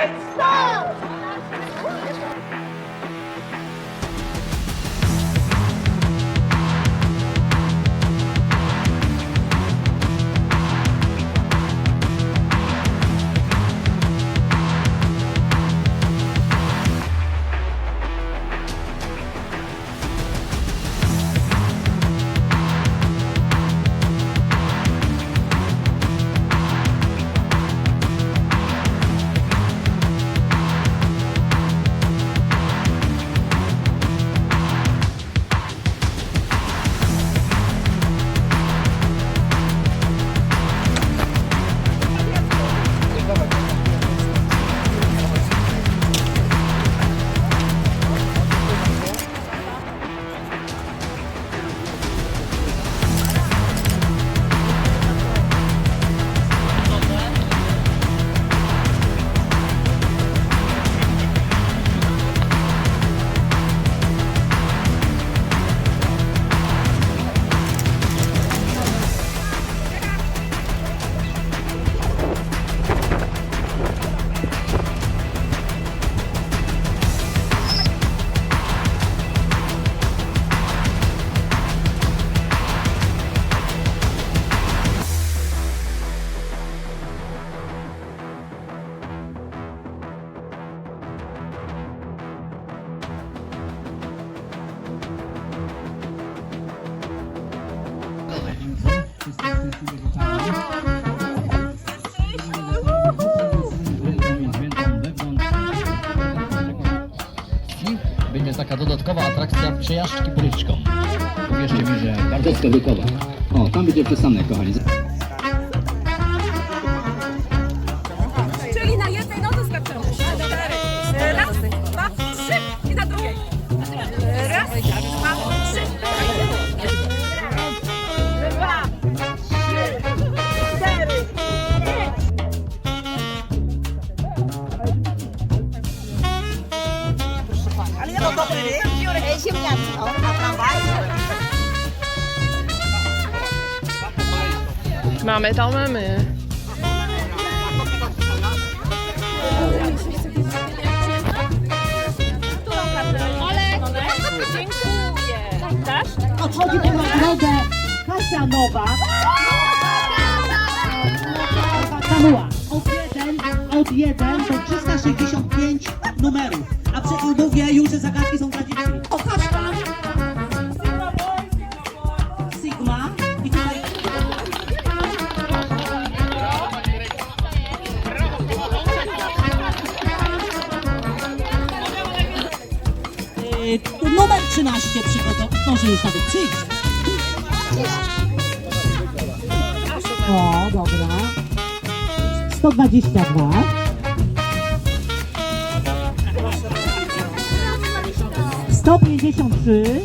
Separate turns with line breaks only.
Stop! Będzie taka dodatkowa atrakcja przejażdżki bryczką. Uwierzcie mi, że bardzo sklewykowa. O, tam będzie przystanek, kochani.
A tramwaj.
Mamy to mamy.
Odchodzi po nagrodę Kasia Nowa. Kanuła. Od 1, od 1 do 365 numerów. A przy mówię już, że zagadki są dla dzieci. Numer 13 przygotował. Może już nawet przyjść. O, dobra. 122. Sto pięćdziesiąt trzy.